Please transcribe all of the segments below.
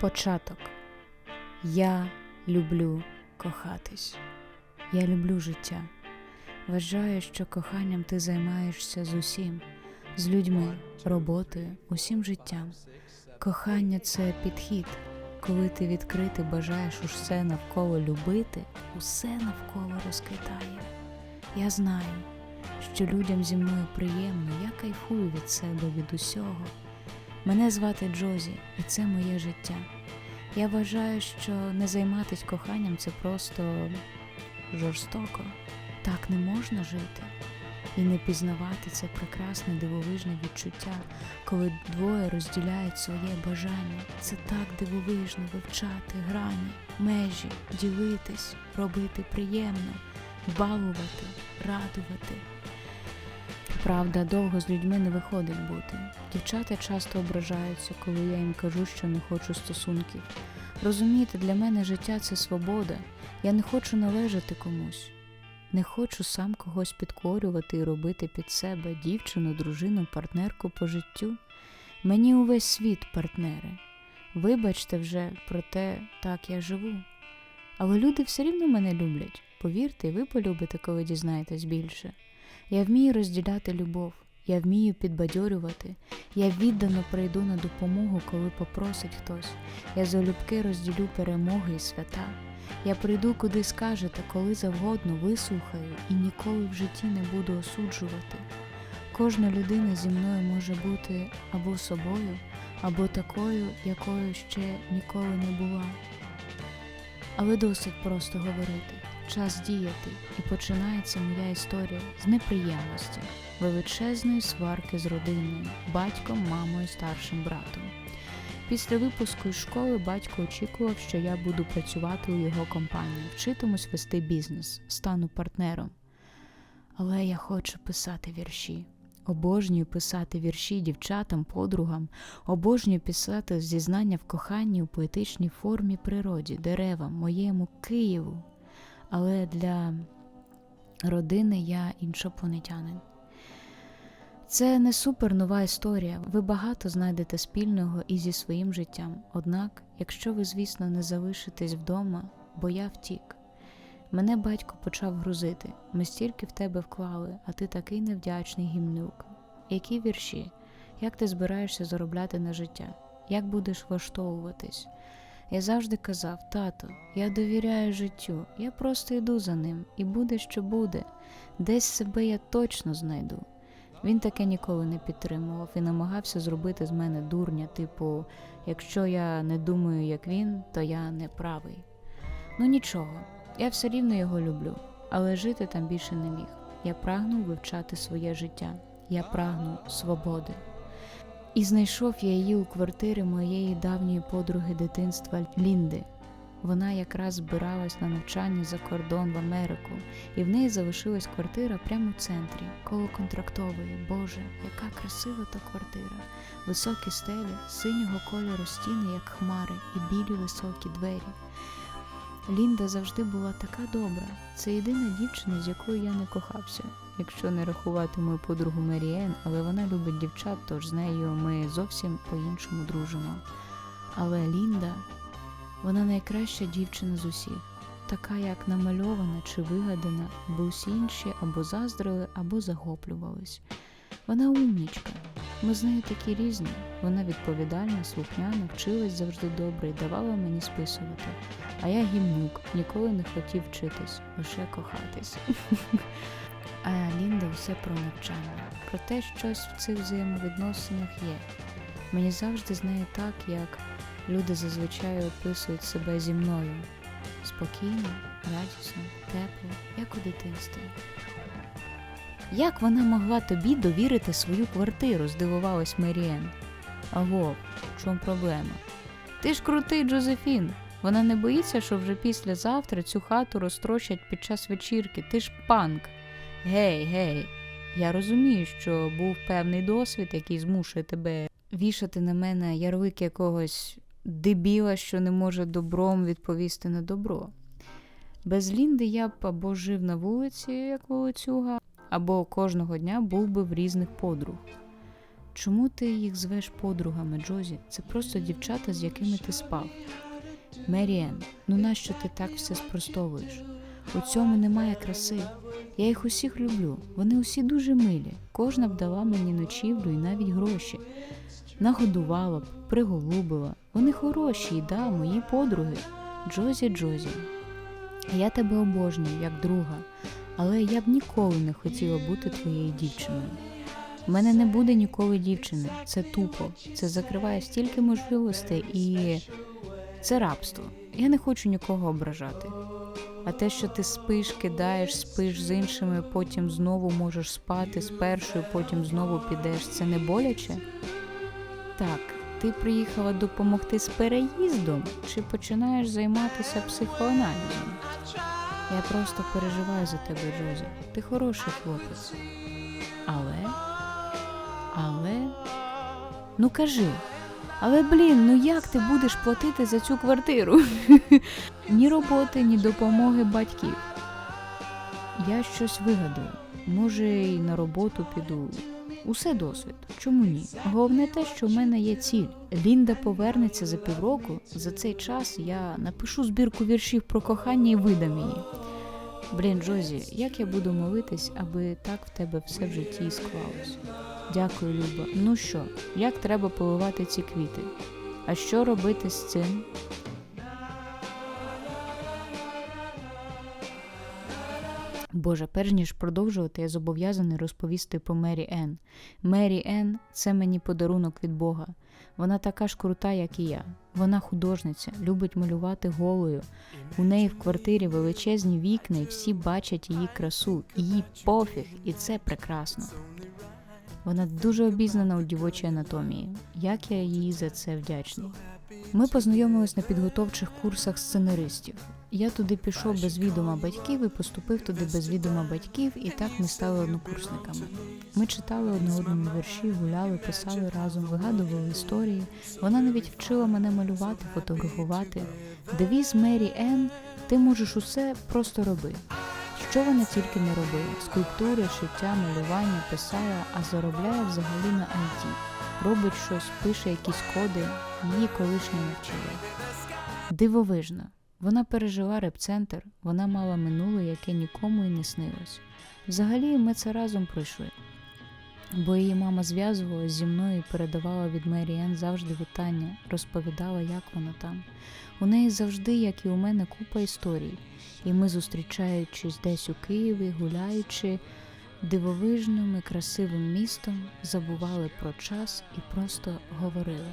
Початок. Я люблю кохатись. Я люблю життя. Вважаю, що коханням ти займаєшся з усім, з людьми, роботою, усім життям. Кохання це підхід, коли ти відкрити бажаєш усе навколо любити, усе навколо розквітає. Я знаю, що людям зі мною приємно, я кайфую від себе, від усього. Мене звати Джозі, і це моє життя. Я вважаю, що не займатися коханням це просто жорстоко. Так не можна жити. І не пізнавати це прекрасне дивовижне відчуття, коли двоє розділяють своє бажання. Це так дивовижно вивчати грані, межі, ділитись, робити приємно, балувати, радувати. Правда, довго з людьми не виходить бути. Дівчата часто ображаються, коли я їм кажу, що не хочу стосунків. Розумієте, для мене життя це свобода. Я не хочу належати комусь. Не хочу сам когось підкорювати і робити під себе дівчину, дружину, партнерку по життю. Мені увесь світ партнери. Вибачте вже про те, так я живу. Але люди все рівно мене люблять. Повірте, і ви полюбите, коли дізнаєтесь більше. Я вмію розділяти любов, я вмію підбадьорювати, я віддано прийду на допомогу, коли попросить хтось. Я залюбки розділю перемоги і свята. Я прийду куди скажете, коли завгодно вислухаю і ніколи в житті не буду осуджувати. Кожна людина зі мною може бути або собою, або такою, якою ще ніколи не була. Але досить просто говорити, час діяти, і починається моя історія з неприємності, величезної сварки з родиною, батьком, мамою, старшим братом. Після випуску із школи батько очікував, що я буду працювати у його компанії, вчитимусь вести бізнес, стану партнером. Але я хочу писати вірші. Обожнюю писати вірші дівчатам, подругам, обожнюю писати зізнання в коханні у поетичній формі природі, деревам, моєму Києву. Але для родини я іншопланетянин. Це не супер нова історія. Ви багато знайдете спільного і зі своїм життям. Однак, якщо ви, звісно, не залишитесь вдома, бо я втік. Мене батько почав грузити. Ми стільки в тебе вклали, а ти такий невдячний гімнюк. Які вірші? Як ти збираєшся заробляти на життя? Як будеш влаштовуватись? Я завжди казав, тато, я довіряю життю, я просто йду за ним, і буде, що буде. Десь себе я точно знайду. Він таке ніколи не підтримував і намагався зробити з мене дурня, типу, якщо я не думаю, як він, то я не правий. Ну нічого, я все рівно його люблю, але жити там більше не міг. Я прагнув вивчати своє життя, я прагну свободи. І знайшов я її у квартирі моєї давньої подруги дитинства Лінди. Вона якраз збиралась на навчання за кордон в Америку, і в неї залишилась квартира прямо у центрі, коло контрактової. Боже, яка красива та квартира! Високі стелі, синього кольору стіни, як хмари, і білі високі двері. Лінда завжди була така добра. Це єдина дівчина, з якою я не кохався, якщо не рахувати мою подругу Меріен, але вона любить дівчат, тож з нею ми зовсім по-іншому дружимо. Але Лінда, вона найкраща дівчина з усіх, така як намальована чи вигадана, бо усі інші або заздрили, або захоплювались. Вона умнічка. Ми з нею такі різні. Вона відповідальна, слухняна, вчилась завжди добре і давала мені списувати. А я гімнюк, ніколи не хотів вчитись, лише кохатись. А Лінда все про навчання, про те, щось в цих взаємовідносинах є. Мені завжди з нею так, як люди зазвичай описують себе зі мною. Спокійно, радісно, тепло, як у дитинстві. Як вона могла тобі довірити свою квартиру? здивувалась Меріен. Аго, в чому проблема? Ти ж крутий Джозефін. Вона не боїться, що вже післязавтра цю хату розтрощать під час вечірки. Ти ж панк. Гей, гей. Я розумію, що був певний досвід, який змушує тебе вішати на мене ярлик якогось дебіла, що не може добром відповісти на добро. Без Лінди я б або жив на вулиці, як вулицюга, або кожного дня був би в різних подруг. Чому ти їх звеш подругами, Джозі? Це просто дівчата, з якими ти спав. Меріен, ну нащо ти так все спростовуєш? У цьому немає краси. Я їх усіх люблю. Вони усі дуже милі. Кожна б дала мені ночівлю і навіть гроші. Нагодувала б, приголубила. Вони хороші, і да, мої подруги. Джозі, Джозі. Я тебе обожнюю як друга, але я б ніколи не хотіла бути твоєю дівчиною. У мене не буде ніколи дівчини. Це тупо. Це закриває стільки можливостей і це рабство. Я не хочу нікого ображати. А те, що ти спиш, кидаєш, спиш з іншими, потім знову можеш спати з першою, потім знову підеш, це не боляче? Так, ти приїхала допомогти з переїздом чи починаєш займатися психоаналізом? Я просто переживаю за тебе, Джозі. Ти хороший хлопець. Але. Але. Ну кажи. Але блін, ну як ти будеш платити за цю квартиру? ні роботи, ні допомоги батьків. Я щось вигадаю. Може, і на роботу піду. Усе досвід. Чому ні? Головне те, що в мене є ціль. Лінда повернеться за півроку. За цей час я напишу збірку віршів про кохання і видам її. Блін, Джозі, як я буду молитись, аби так в тебе все в житті і склалось. Дякую, Люба. Ну що, як треба поливати ці квіти? А що робити з цим? Боже, перш ніж продовжувати, я зобов'язаний розповісти про Мері Енн. Мері Енн – це мені подарунок від Бога. Вона така ж крута, як і я. Вона художниця, любить малювати голою. У неї в квартирі величезні вікна, і всі бачать її красу, її пофіг, і це прекрасно. Вона дуже обізнана у дівочій анатомії. Як я їй за це вдячний. Ми познайомились на підготовчих курсах сценаристів. Я туди пішов без відома батьків і поступив туди без відома батьків, і так ми стали однокурсниками. Ми читали одне одному вірші, гуляли, писали разом, вигадували історії. Вона навіть вчила мене малювати, фотографувати. Девіз Мері Енн ти можеш усе просто роби. Що вона тільки не робила: скульптури, шиття, малювання, писала, а заробляє взагалі на IT. Робить щось, пише якісь коди, її колишні навчили. Дивовижно. Вона пережила репцентр, вона мала минуле, яке нікому і не снилось. Взагалі ми це разом пройшли. Бо її мама зв'язувалася зі мною і передавала від Мері Енн завжди вітання, розповідала, як воно там. У неї завжди, як і у мене, купа історій. І ми, зустрічаючись десь у Києві, гуляючи дивовижним і красивим містом, забували про час і просто говорили.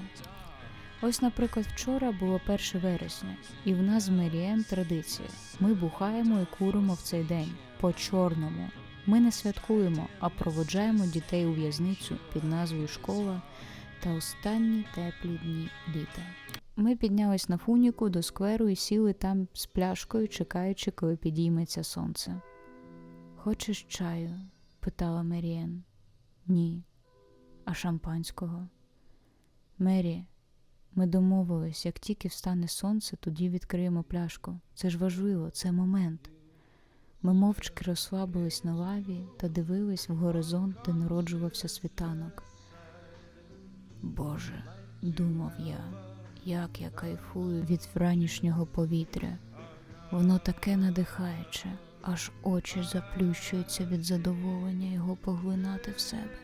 Ось, наприклад, вчора було 1 вересня, і в нас з Меріен традиція. Ми бухаємо і куримо в цей день по чорному. Ми не святкуємо, а проводжаємо дітей у в'язницю під назвою Школа та останні теплі дні літа. Ми піднялись на фуніку до скверу і сіли там з пляшкою, чекаючи, коли підійметься сонце. Хочеш чаю? питала Меріен. Ні. А шампанського? Мері, ми домовились, як тільки встане сонце, тоді відкриємо пляшку. Це ж важливо, це момент. Ми мовчки розслабились на лаві та дивились в горизонт, де народжувався світанок. Боже, думав я, як я кайфую від вранішнього повітря. Воно таке надихаюче, аж очі заплющуються від задоволення його поглинати в себе.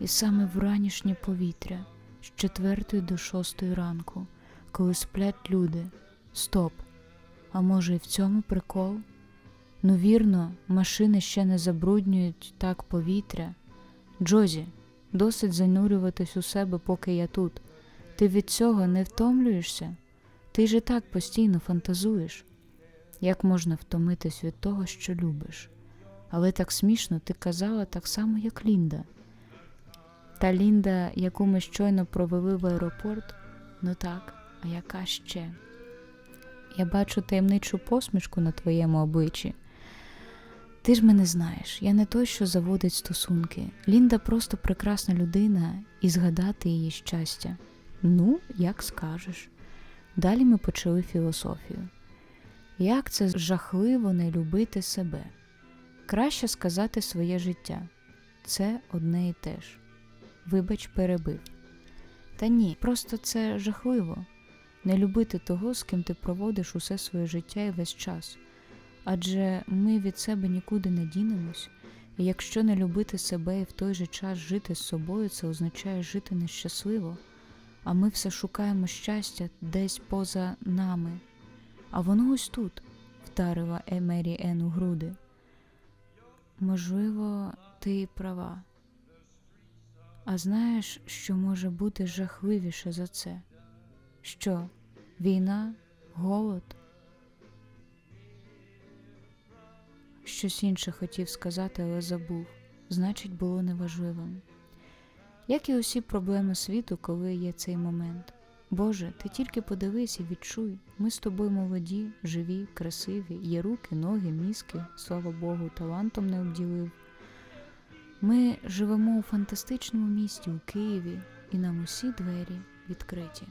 І саме вранішнє повітря з четвертої до шостої ранку, коли сплять люди. Стоп. А може, і в цьому прикол? Ну, вірно, машини ще не забруднюють так повітря. Джозі, досить занурюватись у себе, поки я тут. Ти від цього не втомлюєшся? Ти ж так постійно фантазуєш. Як можна втомитись від того, що любиш? Але так смішно ти казала так само, як Лінда. Та Лінда, яку ми щойно провели в аеропорт, ну так, а яка ще? Я бачу таємничу посмішку на твоєму обличчі. Ти ж мене знаєш, я не той, що заводить стосунки. Лінда просто прекрасна людина і згадати її щастя. Ну, як скажеш. Далі ми почали філософію. Як це жахливо не любити себе? Краще сказати своє життя. Це одне і те ж. Вибач, перебив. Та ні, просто це жахливо. Не любити того, з ким ти проводиш усе своє життя і весь час. Адже ми від себе нікуди не дінемось, і якщо не любити себе і в той же час жити з собою, це означає жити нещасливо, а ми все шукаємо щастя десь поза нами. А воно ось тут, вдарила Емері Ен у груди. Можливо, ти права. А знаєш, що може бути жахливіше за це? Що? Війна, голод? Щось інше хотів сказати, але забув. Значить, було неважливим. Як і усі проблеми світу, коли є цей момент. Боже, ти тільки подивись і відчуй, ми з тобою молоді, живі, красиві, є руки, ноги, мізки, слава Богу, талантом не обділив. Ми живемо у фантастичному місті у Києві, і нам усі двері відкриті.